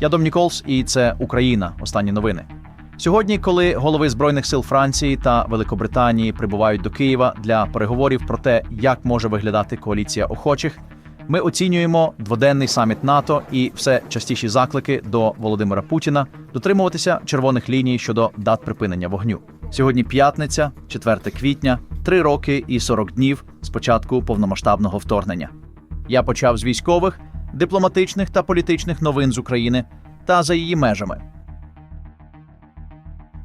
Я Дом Ніколс, і це Україна. Останні новини. Сьогодні, коли голови збройних сил Франції та Великобританії прибувають до Києва для переговорів про те, як може виглядати коаліція охочих, ми оцінюємо дводенний саміт НАТО і все частіші заклики до Володимира Путіна дотримуватися червоних ліній щодо дат припинення вогню. Сьогодні п'ятниця, 4 квітня, три роки і 40 днів з початку повномасштабного вторгнення. Я почав з військових, дипломатичних та політичних новин з України та за її межами.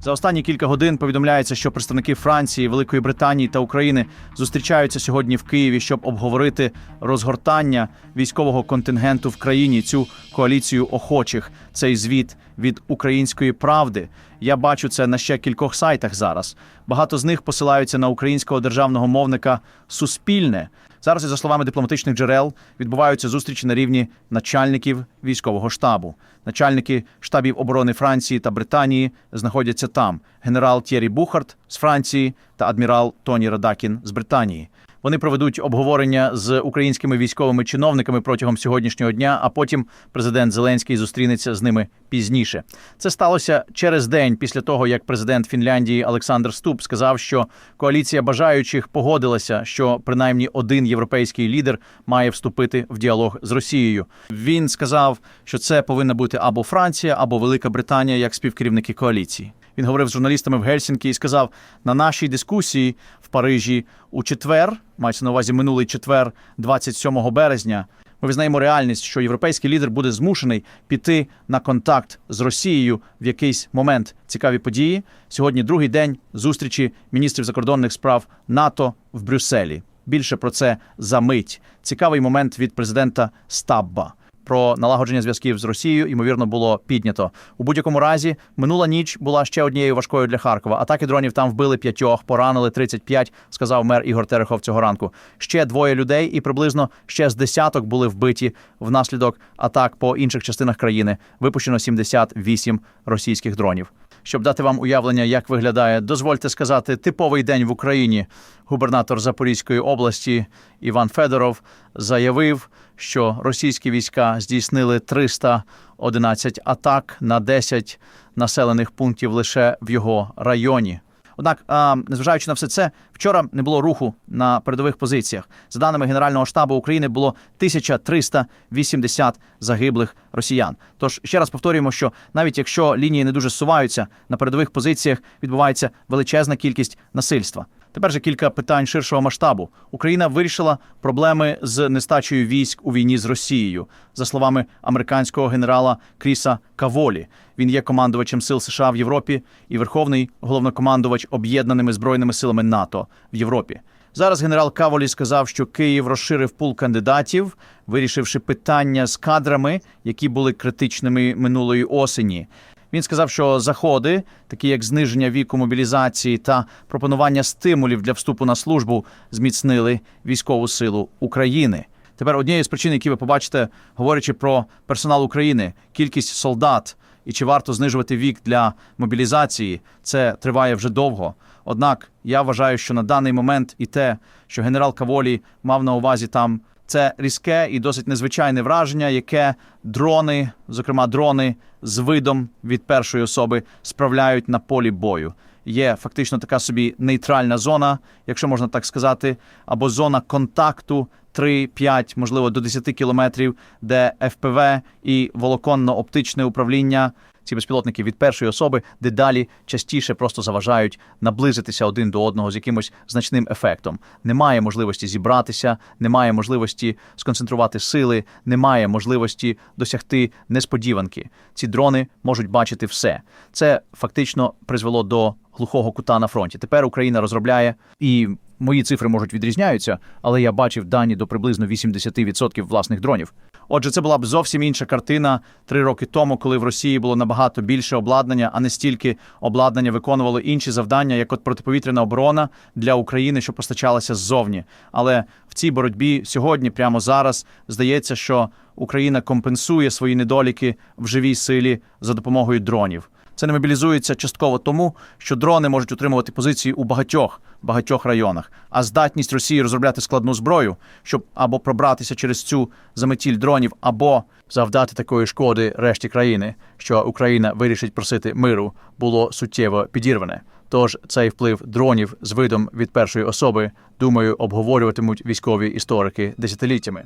За останні кілька годин повідомляється, що представники Франції, Великої Британії та України зустрічаються сьогодні в Києві, щоб обговорити розгортання військового контингенту в країні. Цю коаліцію охочих. Цей звіт від української правди. Я бачу це на ще кількох сайтах зараз. Багато з них посилаються на українського державного мовника Суспільне. Зараз, за словами дипломатичних джерел, відбуваються зустрічі на рівні начальників військового штабу. Начальники штабів оборони Франції та Британії знаходяться там: генерал Тєрі Бухарт з Франції та адмірал Тоні Радакін з Британії. Вони проведуть обговорення з українськими військовими чиновниками протягом сьогоднішнього дня, а потім президент Зеленський зустрінеться з ними пізніше. Це сталося через день після того, як президент Фінляндії Олександр Ступ сказав, що коаліція бажаючих погодилася, що принаймні один європейський лідер має вступити в діалог з Росією. Він сказав, що це повинна бути або Франція, або Велика Британія як співкерівники коаліції. Він говорив з журналістами в Гельсінкі і сказав: на нашій дискусії в Парижі у четвер, мається на увазі минулий четвер, 27 березня. Ми визнаємо реальність, що європейський лідер буде змушений піти на контакт з Росією в якийсь момент. Цікаві події. Сьогодні другий день зустрічі міністрів закордонних справ НАТО в Брюсселі. Більше про це за мить. Цікавий момент від президента Стабба. Про налагодження зв'язків з Росією ймовірно було піднято у будь-якому разі. Минула ніч була ще однією важкою для Харкова. Атаки дронів там вбили п'ятьох, поранили 35, сказав мер Ігор Терехов цього ранку. Ще двоє людей, і приблизно ще з десяток були вбиті внаслідок атак по інших частинах країни. Випущено 78 російських дронів. Щоб дати вам уявлення, як виглядає, дозвольте сказати, типовий день в Україні. Губернатор Запорізької області Іван Федоров заявив, що російські війська здійснили 311 атак на 10 населених пунктів лише в його районі. Однак, незважаючи на все це, вчора не було руху на передових позиціях. За даними Генерального штабу України, було 1380 загиблих росіян. Тож ще раз повторюємо, що навіть якщо лінії не дуже зсуваються, на передових позиціях відбувається величезна кількість насильства. Тепер же кілька питань ширшого масштабу. Україна вирішила проблеми з нестачею військ у війні з Росією, за словами американського генерала Кріса Каволі. Він є командувачем сил США в Європі і верховний головнокомандувач об'єднаними збройними силами НАТО в Європі. Зараз генерал Каволі сказав, що Київ розширив пул кандидатів, вирішивши питання з кадрами, які були критичними минулої осені. Він сказав, що заходи, такі як зниження віку мобілізації та пропонування стимулів для вступу на службу, зміцнили військову силу України. Тепер однією з причин, які ви побачите, говорячи про персонал України, кількість солдат і чи варто знижувати вік для мобілізації, це триває вже довго. Однак я вважаю, що на даний момент і те, що генерал Каволі мав на увазі там. Це різке і досить незвичайне враження, яке дрони, зокрема дрони з видом від першої особи, справляють на полі бою. Є фактично така собі нейтральна зона, якщо можна так сказати, або зона контакту 3-5, можливо, до 10 кілометрів, де ФПВ і волоконно-оптичне управління. Ці безпілотники від першої особи дедалі частіше просто заважають наблизитися один до одного з якимось значним ефектом. Немає можливості зібратися, немає можливості сконцентрувати сили, немає можливості досягти несподіванки. Ці дрони можуть бачити все. Це фактично призвело до глухого кута на фронті. Тепер Україна розробляє і. Мої цифри можуть відрізняються, але я бачив дані до приблизно 80% власних дронів. Отже, це була б зовсім інша картина три роки тому, коли в Росії було набагато більше обладнання, а не стільки обладнання виконувало інші завдання, як от протиповітряна оборона для України, що постачалася ззовні. Але в цій боротьбі сьогодні, прямо зараз, здається, що Україна компенсує свої недоліки в живій силі за допомогою дронів. Це не мобілізується частково тому, що дрони можуть утримувати позиції у багатьох багатьох районах. А здатність Росії розробляти складну зброю, щоб або пробратися через цю заметіль дронів, або завдати такої шкоди решті країни, що Україна вирішить просити миру, було суттєво підірване. Тож цей вплив дронів з видом від першої особи, думаю, обговорюватимуть військові історики десятиліттями.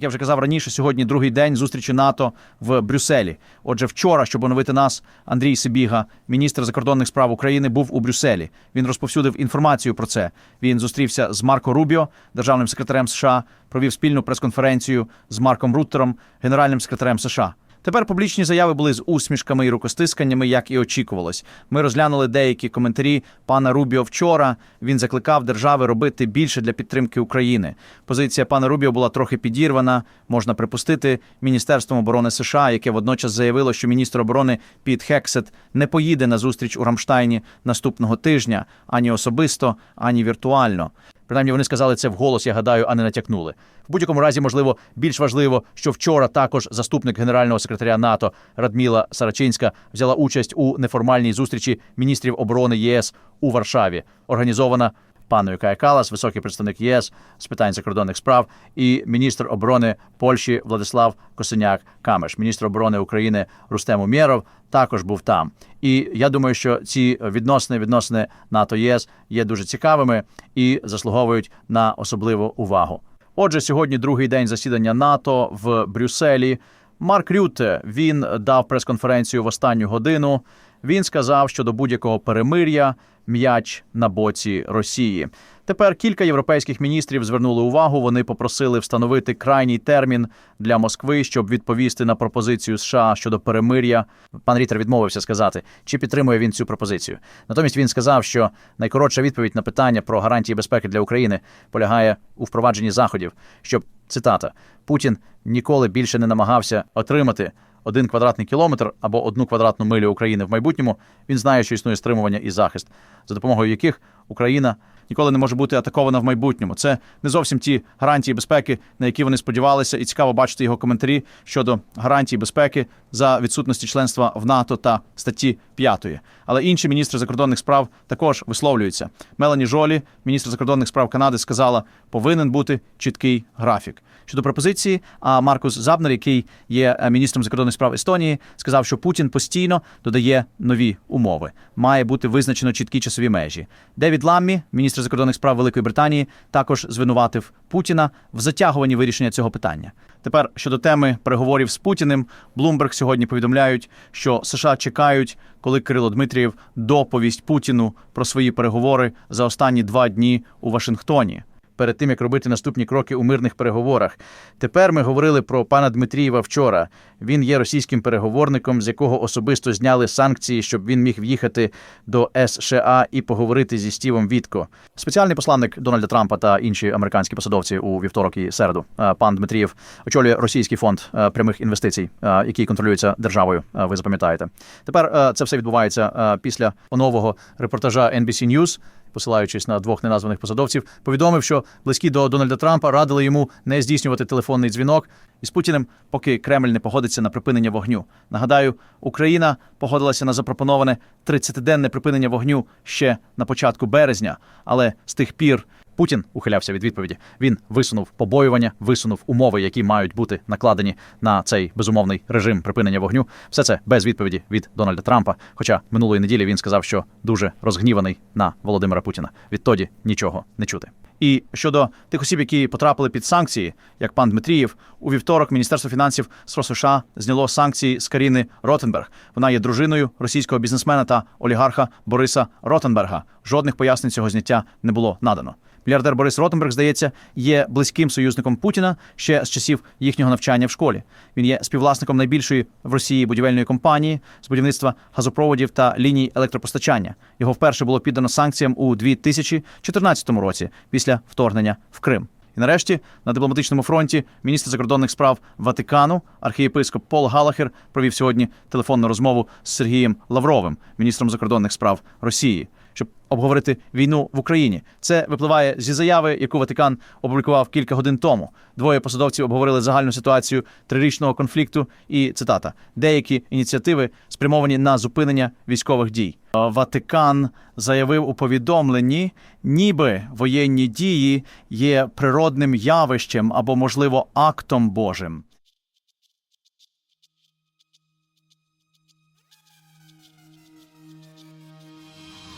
Як я вже казав раніше, сьогодні другий день зустрічі НАТО в Брюсселі. Отже, вчора, щоб оновити нас, Андрій Сибіга, міністр закордонних справ України, був у Брюсселі. Він розповсюдив інформацію про це. Він зустрівся з Марко Рубіо, державним секретарем США, провів спільну прес-конференцію з Марком Руттером, генеральним секретарем США. Тепер публічні заяви були з усмішками і рукостисканнями, як і очікувалось. Ми розглянули деякі коментарі пана Рубіо вчора. Він закликав держави робити більше для підтримки України. Позиція пана Рубіо була трохи підірвана. Можна припустити міністерством оборони США, яке водночас заявило, що міністр оборони Піт Хексет не поїде на зустріч у Рамштайні наступного тижня ані особисто, ані віртуально. Принаймні вони сказали це вголос, я гадаю, а не натякнули. В будь-якому разі, можливо, більш важливо, що вчора також заступник генерального секретаря НАТО Радміла Сарачинська взяла участь у неформальній зустрічі міністрів оборони ЄС у Варшаві, організована паною Кая Калас, високий представник ЄС з питань закордонних справ, і міністр оборони Польщі Владислав Косиняк Камеш, міністр оборони України Рустем Умєров також був там. І я думаю, що ці відносини відносини НАТО ЄС є дуже цікавими і заслуговують на особливу увагу. Отже, сьогодні другий день засідання НАТО в Брюсселі. Марк Рюте він дав прес-конференцію в останню годину. Він сказав, що до будь-якого перемир'я м'яч на боці Росії. Тепер кілька європейських міністрів звернули увагу. Вони попросили встановити крайній термін для Москви, щоб відповісти на пропозицію США щодо перемир'я. Пан Рітер відмовився сказати, чи підтримує він цю пропозицію. Натомість він сказав, що найкоротша відповідь на питання про гарантії безпеки для України полягає у впровадженні заходів, щоб цитата Путін ніколи більше не намагався отримати один квадратний кілометр або одну квадратну милю України в майбутньому, він знає, що існує стримування і захист, за допомогою яких Україна ніколи не може бути атакована в майбутньому. Це не зовсім ті гарантії безпеки, на які вони сподівалися, і цікаво бачити його коментарі щодо гарантій безпеки за відсутності членства в НАТО та статті 5. Але інші міністри закордонних справ також висловлюються. Мелані Жолі, міністр закордонних справ Канади, сказала, повинен бути чіткий графік. Щодо пропозиції, а Маркус Забнер, який є е, міністром закордонних справ Естонії, сказав, що Путін постійно додає нові умови. Має бути визначено чіткі часові межі. Девід Ламмі, міністр закордонних справ Великої Британії, також звинуватив Путіна в затягуванні вирішення цього питання. Тепер щодо теми переговорів з Путіним, Блумберг сьогодні повідомляють, що США чекають, коли Кирило Дмитрієв доповість Путіну про свої переговори за останні два дні у Вашингтоні перед тим як робити наступні кроки у мирних переговорах. Тепер ми говорили про пана Дмитрієва вчора. Він є російським переговорником, з якого особисто зняли санкції, щоб він міг в'їхати до США і поговорити зі Стівом Вітко. Спеціальний посланник Дональда Трампа та інші американські посадовці у вівторок і середу. Е, пан Дмитрієв очолює російський фонд е, прямих інвестицій, е, який контролюється державою. Ви запам'ятаєте. Тепер це все відбувається після нового репортажа NBC News, посилаючись на двох неназваних посадовців, повідомив, що близькі до Дональда Трампа радили йому не здійснювати телефонний дзвінок із Путіним, поки Кремль не погодиться на припинення вогню. Нагадаю, Україна погодилася на запропоноване 30-денне припинення вогню ще на початку березня, але з тих пір. Путін ухилявся від відповіді. Він висунув побоювання, висунув умови, які мають бути накладені на цей безумовний режим припинення вогню. Все це без відповіді від Дональда Трампа. Хоча минулої неділі він сказав, що дуже розгніваний на Володимира Путіна. Відтоді нічого не чути. І щодо тих осіб, які потрапили під санкції, як пан Дмитрієв, у вівторок Міністерство фінансів СРО США зняло санкції з Каріни Ротенберг. Вона є дружиною російського бізнесмена та олігарха Бориса Ротенберга. Жодних пояснень цього зняття не було надано. Мільярдер Борис Ротенберг, здається, є близьким союзником Путіна ще з часів їхнього навчання в школі. Він є співвласником найбільшої в Росії будівельної компанії з будівництва газопроводів та ліній електропостачання. Його вперше було піддано санкціям у 2014 році після вторгнення в Крим. І нарешті на дипломатичному фронті міністр закордонних справ Ватикану, архієпископ Пол Галахер, провів сьогодні телефонну розмову з Сергієм Лавровим, міністром закордонних справ Росії, щоб обговорити війну в Україні. Це випливає зі заяви, яку Ватикан опублікував кілька годин тому. Двоє посадовців обговорили загальну ситуацію трирічного конфлікту і цитата: деякі ініціативи спрямовані на зупинення військових дій. Ватикан заявив у повідомленні, ніби воєнні дії є природним явищем або, можливо, актом Божим.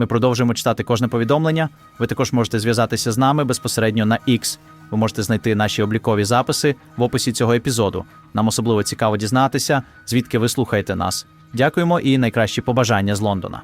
Ми продовжуємо читати кожне повідомлення. Ви також можете зв'язатися з нами безпосередньо на X. Ви можете знайти наші облікові записи в описі цього епізоду. Нам особливо цікаво дізнатися, звідки ви слухаєте нас. Дякуємо і найкращі побажання з Лондона.